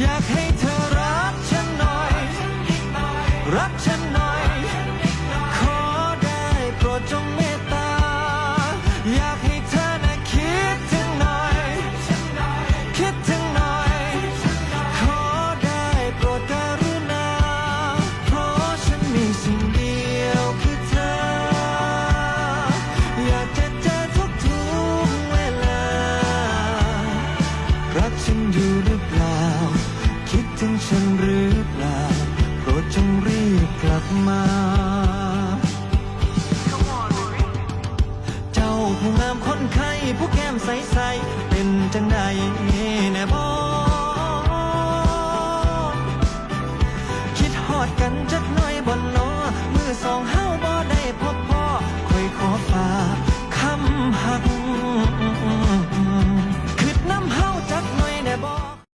อยากให้เธอรักฉันหน่อย รักฉัน กันหรือเปล่าโปรดจงรีบกลับมา เจ้าผู้งามคนไข้ผู้แก้มใสๆเป็นจังใดแน่บอคิดหอดกันจักน้อยบน